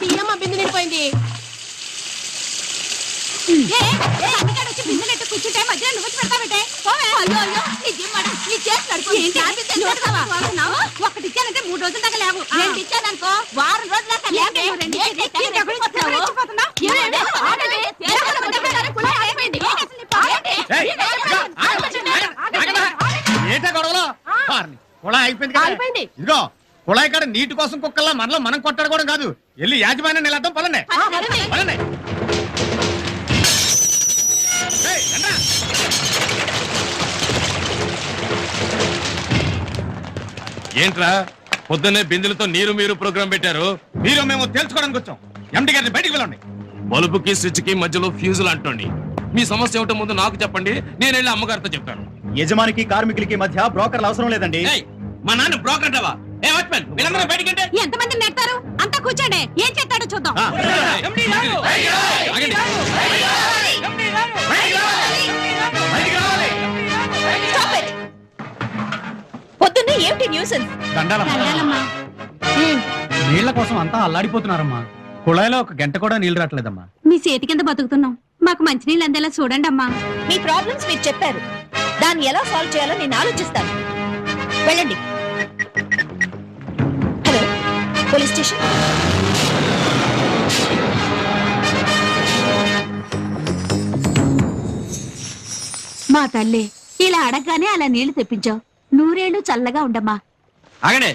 బియ్యమ్మ బిందు నిండిపోయింది కూర్చుంటే మధ్యలో నువ్వు పెడతావంటే? అయ్యో, అయ్యో, నీ నడుపు. ఒకటి ఇచ్చానంటే మూడు రోజుల దాకా లేవు రెండు ఇచ్చాననుకో వారం రోజుల దాకా లేవు. ఏంటి గొడవలో అయిపోయింది. ఇదిగో కుళాయి కాడ నీటి కోసం కుక్కల్లా మనలో మనం కొట్టాడుకోవడం కాదు. వెళ్ళి యాజమాన్యం నిలద్దాం ఏయ్, రండ్రా. ఏంట్రా? పొద్దున్నే బిందెలతో నీరు మీరు ప్రోగ్రాం పెట్టారు. మీరు మేము తెలుసుకోవడానికి వచ్చాం. ఎండి గారిని బయటికి వెళ్ళండి. బల్బుకి స్విచ్కి మధ్యలో ఫ్యూజులు అంటోండి మీ సమస్య ఏమిటో ముందు నాకు చెప్పండి. నేను వెళ్ళి అమ్మగారితో చెప్తాను. యజమానికి కార్మికులకి మధ్య బ్రోకర్లు అవసరం లేదండి. ఏయ్, మా నాన్న బ్రోకర్ అంటావా? ఏ వాచ్మెన్ వీళ్ళందరూ బయటికి అంటే ఎంతమంది నెడతారు? అంతా కూర్చోండి. ఏం చేస్తాడో చూద్దాం. పొద్దున్నే ఏమిటి న్యూసెన్స్ దండాలమ్మా. నీళ్ళ కోసం అంతా అల్లాడిపోతున్నారమ్మా. కుళాయిలో ఒక గంట కూడా నీళ్ళు రావట్లేదమ్మా. మీ చేతి కింద బతుకుతున్నాం. మాకు మంచినీళ్ళు అందేలా చూడండి అమ్మా మీ ప్రాబ్లమ్స్ మీరు చెప్పారు. దాన్ని ఎలా సాల్వ్ చేయాలో నేను ఆలోచిస్తాను. వెళ్ళండి. Police station. మా తల్లి ఇలా అడగగానే అలా నీళ్ళు తెప్పించావు. నూరేళ్ళు చల్లగా ఉండమ్మా. ఆగండి.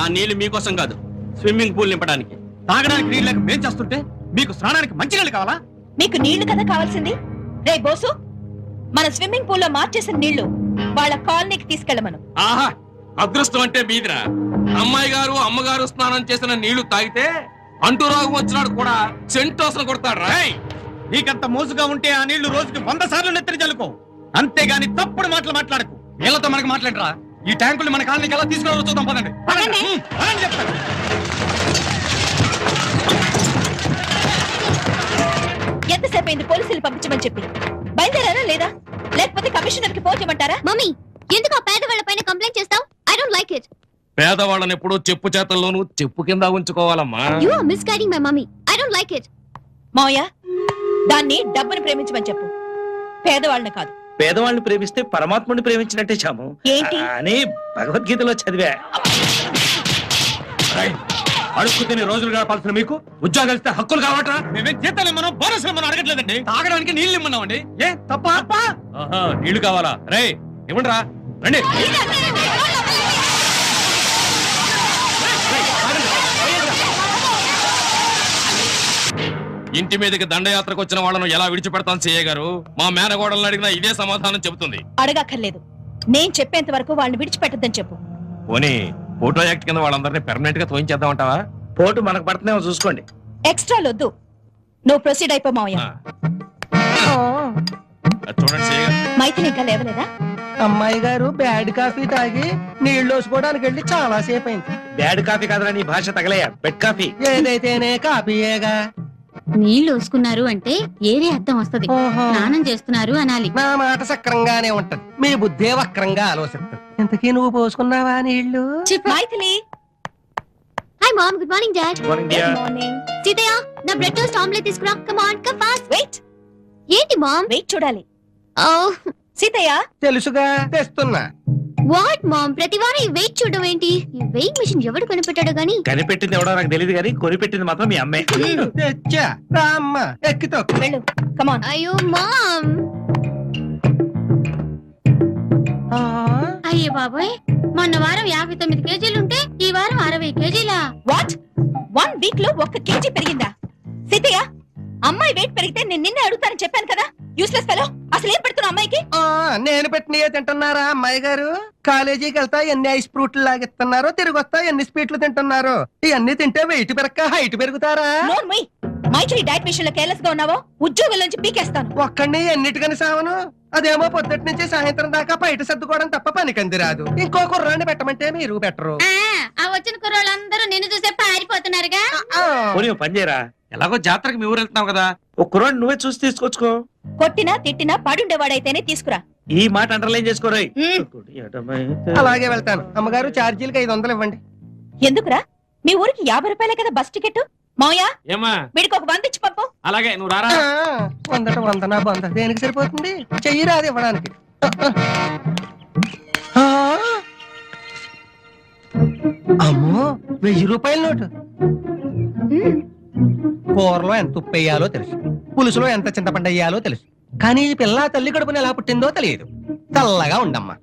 ఆ నీళ్ళు మీకోసం కాదు స్విమ్మింగ్ పూల్ నింపడానికి. తాగడానికి నీళ్ళు లేక మేం చేస్తుంటే మీకు స్నానానికి మంచి నీళ్ళు కావాలా? మీకు నీళ్ళు కదా కావాల్సింది? రే బోసు మన స్విమ్మింగ్ పూల్లో మార్చేసిన నీళ్ళు వాళ్ళ కాలనీకి తీసుకెళ్ళమను. ఆహా అదృష్టం అంటే మీదిరా. అమ్మాయి గారు అమ్మగారు స్నానం చేసిన నీళ్ళు తాగితే అంటూ రోగం వచ్చినాడు కూడా సెంటోసన కొడతాడు రాయ్ నీకంత మోసుగా ఉంటే ఆ నీళ్ళు రోజుకి వంద సార్లు నెత్తిని చల్లుకో అంతేగాని తప్పుడు మాటలు మాట్లాడకు. నీళ్ళతో మనకు మాట్లాడరా. ఈ ట్యాంకులు మన కాలనీకి ఎలా తీసుకురావాలో చూద్దాం పదండి. చెప్తాను. ఎంతసేపు అయింది పోలీసులు పంపించమని చెప్పి? బయలుదేరారా లేదా? లేకపోతే కమిషనర్కి ఫోన్ చేయమంటారా? మమ్మీ ఎందుకు ఆ పేదవాళ్ళ పైన కంప్లైంట్ చేస్తావు? డోంట్ లైక్ ఇట్ పేదవాళ్ళని ఎప్పుడూ చెప్పు చేతల్లోనూ చెప్పు కింద ఉంచుకోవాలమ్మా. You are misguiding my mummy I don't like it మావయ్య దాన్ని డబ్బుని ప్రేమించమని చెప్పు. పేదవాళ్ళని కాదు. పేదవాళ్ళని ప్రేమిస్తే పరమాత్ముని ప్రేమించినట్టే చాము. ఏంటి? అని భగవద్గీతలో చదివా. అడుక్కు తిని రోజులు గడపాల్సిన మీకు ఉద్యోగాలు ఇస్తే హక్కులు కావట్రా మేమేం జీతాలు మనం బోనసులు మనం అడగట్లేదండి. తాగడానికి నీళ్ళు ఇమ్మన్నామండి. ఏ తప్ప? ఆహా, నీళ్ళు కావాలా? రే ఇవ్వండి రా రండి ఇంటి మీదకి దండయాత్రకు వచ్చిన వాళ్ళను ఎలా విడిచిపెడతాం సీఏ గారు? మా మేనగోడలను అడిగినా ఇదే సమాధానం చెబుతుంది. అడగక్కర్లేదు. నేను చెప్పేంత వరకు వాళ్ళని విడిచిపెట్టద్దని చెప్పు. పోనీ ఫోటో యాక్ట్ కింద వాళ్ళందరినీ పెర్మనెంట్గా తోయించేద్దామంటావా పోటు మనకు పడుతున్నామో చూసుకోండి. ఎక్స్ట్రా వద్దు నువ్వు ప్రొసీడ్ అయిపో మావయ్య. ఆ. అది చూడండి సీఏ గారు. మైథిలి ఇంకా లేవలేదా? అమ్మాయి గారు బ్యాడ్ కాఫీ తాగి నీళ్ళు వేసుకోవడానికి వెళ్ళి చాలా సేపు అయింది. బ్యాడ్ కాఫీ కాదురా నీ భాష తగలయ్యా బెడ్ కాఫీ. ఏదైతేనే కాఫీయేగా. నీళ్ళు వస్తున్నారు అంటే ఏరే అర్థం వస్తది. ఓహో. స్నానం చేస్తున్నారు అనాలి. నా మాట సక్రంగానే ఉంటది. మీ బుద్ధే వక్రంగా ఆలోచిస్తుంది. ఇంతకీ నువ్వు పోసుకున్నావా నీళ్ళు Maithili. Hi mom good morning dad morning Seethayya నా బ్రెడ్ టోస్ట్ ఆమ్లెట్ తీసుకురా. Come on come fast wait ఏంటి మామ్ వెయిట్ చూడాలి. ఓ సీతయ్య. తెలుసుగా తెస్తున్నా. What mom? ప్రతి వారం ఈ వెయిట్ చూడడం ఏంటి? ఈ వెయిట్ మిషన్ ఎవడు కనిపెట్టాడో గానీ? కనిపెట్టింది ఎవడో నాకు తెలియదు కానీ కొనిపెట్టింది మాత్రం మీ అమ్మే. తెచ్చా రామ్మ ఎక్కితో. వెళ్ళు. కమాన్ అయ్యో మామ్. అయ్యో బాబోయ్ మొన్న వారం యాభై తొమ్మిది కేజీలుంటే ఈ వారం అరవై కేజీలా? వాట్? వన్ వీక్లో ఒక్క కేజీ పెరిగిందా? సీతయ్య అమ్మాయి వెయిట్ పెరిగితే నేను నిన్నే అడుగుతానని చెప్పాను కదా? యూస్లెస్ ఫెలో అసలు ఏం పెడుతున్నా అమ్మాయికి? ఆ, నేను పెట్టినయే తింటున్నారా అమ్మాయి గారు? కాలేజీకి వెళ్తా ఎన్ని ఐస్ ఫ్రూట్లు లాగిస్తున్నారో తిరిగి వస్తా ఎన్ని స్వీట్లు తింటున్నారో. ఇవన్నీ తింటే వెయిట్ పెరక్క హైట్ పెరుగుతారా? నోన్ మై మైథిలి డైట్ విషయంలో కేర్లెస్గా ఉన్నావో ఉద్యోగం నుంచి పీకేస్తాను. ఒక్కడిని ఎన్నిటికని సావను? అదేమో పొద్దుటి నుంచి సాయంత్రం దాకా బయట సర్దుకోవడం తప్ప పనికంది రాదు. ఇంకో కుర్రాన్ని పెట్టమంటే మీరు పెట్టరు. ఆ వచ్చిన కుర్రోళ్ళందరూ నిన్ను చూసే పారిపోతున్నారుగా. పోనీ పని చేయరా? ఎలాగో జాతరకి మీ ఊరు వెళ్తున్నావు కదా. ఒక కుర్రాడు నువ్వే చూసి తీసుకొచ్చుకో. కొట్టినా తిట్టినా పడుండేవాడైతేనే తీసుకురా. ఈ మాట అండర్లైన్ చేసుకోరాయి. అలాగే వెళ్తాను. అమ్మగారు ఛార్జీలకి ఐదు వందలు ఇవ్వండి. ఎందుకురా? మీ ఊరికి యాభై రూపాయలే కదా బస్ టికెట్ మావయ్య ఏమా వీడికి ఒక వంద ఇచ్చి పంపు. అలాగే నువ్వు రారా? ఆ, వందట వంద నా బంద. దేనికి సరిపోతుంది? చెయ్యి రాదు ఇవ్వడానికి. ఆ, అమ్మో వెయ్యి రూపాయల నోటు. కూరలో ఎంత ఉప్పు వేయాలో తెలుసు. పులుసులో ఎంత చింతపండు వేయాలో తెలుసు. కానీ ఈ పిల్ల తల్లి కడుపున ఎలా పుట్టిందో తెలియదు. చల్లగా ఉండమ్మా.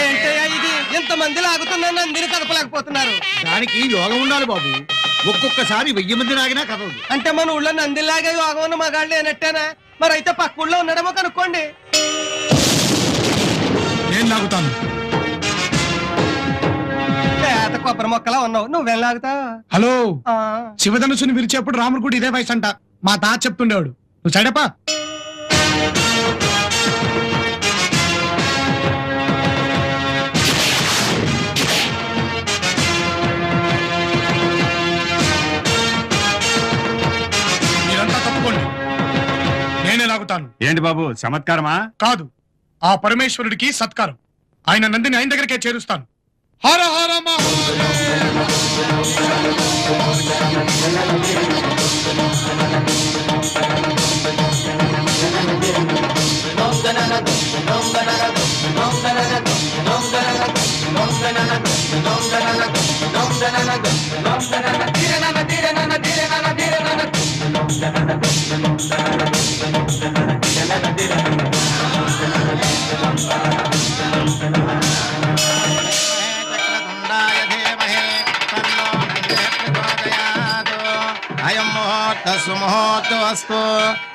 ఏంటయ్యా ఇది? లాగుతున్నాను అందరూ కదపలేకపోతున్నారు. దానికి యోగం ఉండాలి బాబు. ఒక్కొక్కసారి వెయ్యి మంది నాగినా కదలదు. అంటే మన ఊళ్ళో నందిలాగా యోగం ఉన్న మగాళ్ళు లేనట్టేనా? మరి అయితే పక్క ఊళ్ళో ఉన్నాడేమో కనుక్కోండి. లాగుతాను పేద కొబ్బరి మొక్కలా ఉన్నావు. నువ్వేం హలో. ఆ, శివధనుసుని విరిచేప్పుడు రాముడు కూడా ఇదే వయసు అంట మా తాత చెప్తుండేవాడు. నువ్వు సైడపా మీరంతా తప్పుకోండి. నేనే లాగుతాను. ఏంటి బాబు చమత్కారమా? కాదు ఆ పరమేశ్వరుడికి సత్కారం. ఆయన నందిని ఆయన దగ్గరికే చేరుస్తాను. హర హర మహాదేవ వస్తు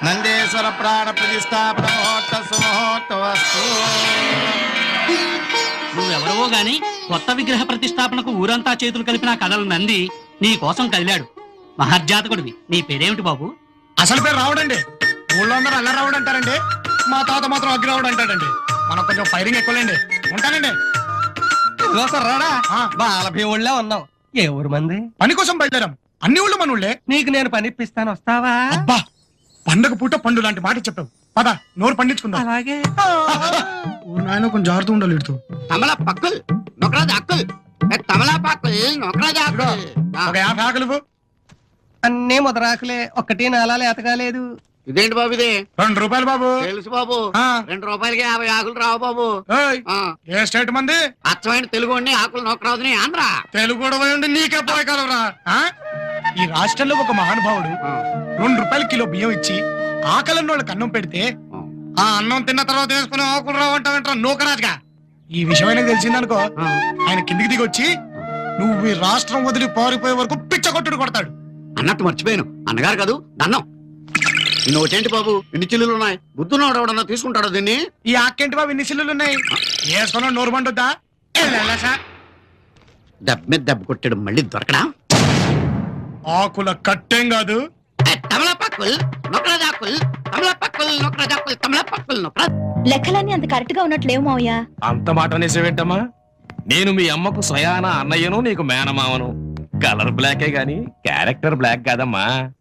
నందేశ్వర ప్రాణ ప్రతిష్టాపన ముహూర్త సుముహూర్త వస్తు నువ్వెవరవో గాని కొత్త విగ్రహ ప్రతిష్టాపనకు ఊరంతా చేతులు కలిపిన కథలు నంది నీ కోసం కదిలాడు. మహర్జాతకుడివి. నీ పేరేమిటి బాబు? అసలు పేరు రావడండి. ఊళ్ళో అందరూ అల్ల రావడం అంటారండి. మా తాత మాత్రం అగ్గి రావడం అంటాడండి. మనం కొంచెం ఫైరింగ్ ఎక్కువలేండి. ఉంటానండి. ఇదిగో కుర్రాడా ఆ. బాలభీ ఊళ్ళో ఉన్నావు ఏ ఊరు మంది? పని కోసం బయలుదేరాం. అన్ని ఊళ్ళు మన ఊళ్ళే నీకు నేను పని ఇప్పిస్తాను వస్తావా? అబ్బా పండగ పూట పండు లాంటి మాట చెప్పావు. పద నోరు పండించుకుందాం. అలాగే. నాయన కొంచెం జాగ్రత్త ఉండాలి ఇడుతూ తమల పక్కుల్ నొకరాది అక్కుల్. తమలా పక్కుల్ అక్కుల్. ఒక యాభై ఆకలి. అన్నీ ముదరాకులే ఒక్కటి నాలా లేతకాలేదు ఇదేంటి బాబు ఇది? రెండు రూపాయలు బాబు. తెలుసు బాబు. ఆ, రెండు రూపాయలకి యాభై ఆకులు రావు బాబు. ఏయ్, ఆ, ఏ స్టేట్ మంది? అచ్చమైన తెలుగు అండి ఆకులు నొకరాదుని ఆంధ్ర. తెలుగు కూడా పోయి ఉండి నీకే పోయగలరా ఈ రాష్ట్రంలో ఒక మహానుభావుడు రెండు రూపాయల కిలో బియ్యం ఇచ్చి ఆకలిన్న వాళ్ళకి అన్నం పెడితే ఆ. అన్నం తిన్న తర్వాత వేసుకుని ఆకులు రావంటావంటారా నూకరాజుగా? ఈ విషయం ఆయనకు తెలిసిందనుకో. ఆయన కిందికి దిగి వచ్చి నువ్వు ఈ రాష్ట్రం వదిలి పారిపోయే వరకు పిచ్చ కొట్టుడు కొడతాడు. అన్నట్టు మర్చిపోయాను. అన్నగారు కాదు దన్నం నువ్వు ఒకటేంటి బాబు? ఇన్ని చిల్లులు ఉన్నాయి? బుద్ధున్నవాడు ఎవడన్నా తీసుకుంటాడో దీన్ని? ఈ ఆకేంటి బాబు ఇన్ని సిల్లులు ఉన్నాయి? వేసుకున్న నోరు సార్. దెబ్బ మీద దెబ్బ కొట్టాడు మళ్ళీ దొరకడా? ఆకుల కట్టేం కాదు. తమలపాకుల్ తమలపాకుల్ తమలపాకుల్ లెక్కలన్నీ అంత కరెక్ట్గా ఉన్నట్లేవు మావయ్య. అంత మాట అనేసేవేంటమ్మా? నేను మీ అమ్మకు స్వయాన అన్నయ్యను నీకు మేనమావను కలర్ బ్లాకే గాని క్యారెక్టర్ బ్లాక్ కాదమ్మా.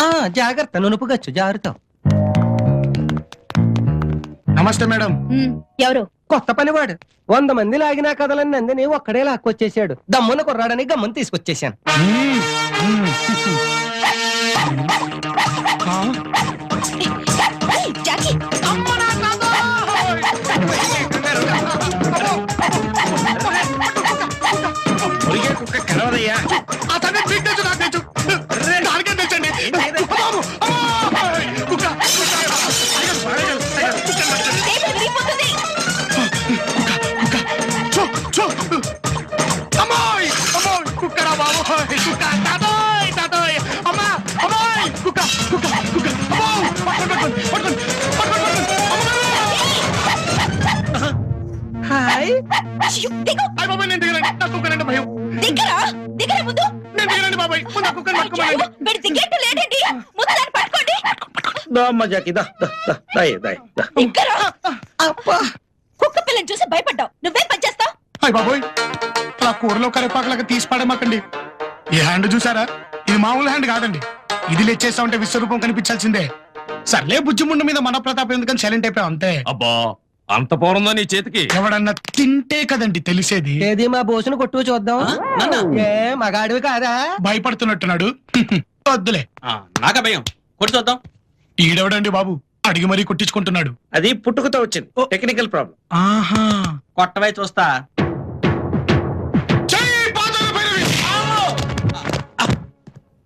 ఆ జాగ్రత్త నునుపుగచ్చు జారుతావు నమస్తే మేడం. ఎవరు? కొత్త పనివాడు. వంద మంది లాగినా కదలని నందిని ఒక్కడే లాక్కొచ్చేసాడు దమ్మున కుర్రాడని గమ్మున తీసుకొచ్చేసాను కుక్కరా బాబు, కుక్క, తాతోయ్, తాతోయ్. అమ్మా, అమ్మాయ్, కుక్క, కుక్క, కుక్క. హాయ్ అయ్యో, బాబాయ్, నేను దిగనండి. నా కుక్కనంటే భయం. దిగరా? దిగరా ముందు? నేను దిగనండి బాబాయ్. ముందు కుక్కని పట్టుకోమనండి. వీడు దిగేట్టు లేడండి ముందు దాన్ని పట్టుకోండి. దా అమ్మ జాకి దా దా దా దాయ్ దాయ్ దా దిగ్గరా అబ్బా. కుక్క పిల్లని చూసి భయపడ్డావు. నువ్వేం పని చేస్తావు? అయ్ బాబోయ్. అలా కూరలో కరివేపాకులాగా తీసి పడమాకండి ఈ హ్యాండ్ చూసారా? ఇది మామూలు హ్యాండ్ కాదండి. ఇది లెచ్చేస్తా ఉంటే విశ్వరూపం కనిపించాల్సిందే. సర్లే బుజ్జిముండ మీద మన ప్రతాపం ఎందుకని సైలెంట్ అయిపోయాం అంతే. అబ్బా అంత పౌరుందా నీ చేతికి? ఎవడన్నా తింటే కదండి తెలిసేది. ఏది మా బోసును కొట్టు చూద్దాం? ఏ మగాడివి కాదా? భయపడుతున్నట్టున్నాడు. వద్దులే. నాక భయం. కొట్టి చూద్దాం. ఈడెవడండి బాబు? అడిగి మరీ కొట్టించుకుంటున్నాడు. అది పుట్టుకతో వచ్చింది. టెక్నికల్ ప్రాబ్లం ఆహా. కొట్టవై చూస్తా.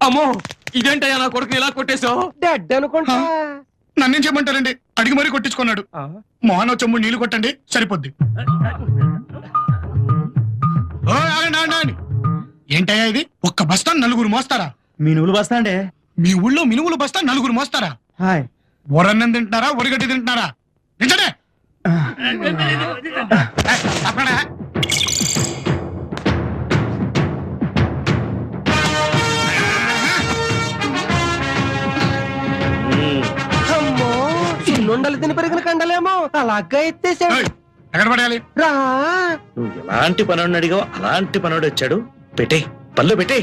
అమ్మో! ఇదేంటయ్యా నా కొడుకు ఇలా కొట్టేశావు? డెడ్ అనుకుంటా. నన్నేం చేయమంటారండి? అడిగి మరీ కొట్టించుకున్నాడు. మోహన్ చెమ్ము నీళ్ళు కొట్టండి సరిపోద్ది. ఓ, ఆగండి, ఆగండి, ఆగండి. ఏంటయ్యా ఇది? ఒక్క బస్తా నలుగురు మోస్తారా? మీ నువ్వులు బస్తా అండి? మీ ఊళ్ళో మినుములు బస్తా నలుగురు మోస్తారా? హాయ్. వరన్నం తింటున్నారా వరిగడ్డి తింటున్నారా? తప్పకుండా అలాగా ఎత్తేసాడు ఏయ్, ఎక్కడ పడేయాలి? రా. నువ్వు ఎలాంటి పనోడిని అడిగావు అలాంటి పనోడు వచ్చాడు. పెట్టే పళ్ళు పెట్టే.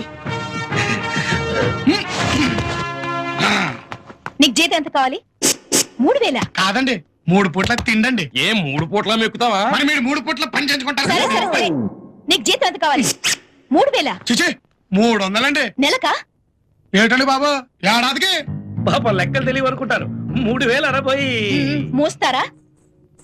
నీకు జీతం ఎంత కావాలి? మూడు వేల? కాదండి మూడు పూట్ల తిండండి. ఏం మూడు పూట్ల మెక్కుతావా? మరి మీరు మూడు పూట్ల పని సరే సరే చేయించుకుంటారు సరే. నీకు జీతం ఎంత కావాలి? మూడు వేల? చిచి మూడు వందలండి. నెలకా? ఏటండి బాబు? ఏడాదికి? పాప లెక్కలు తెలియవు అనుకుంటారు మూడు వేలు అరపోయి మూస్తారా?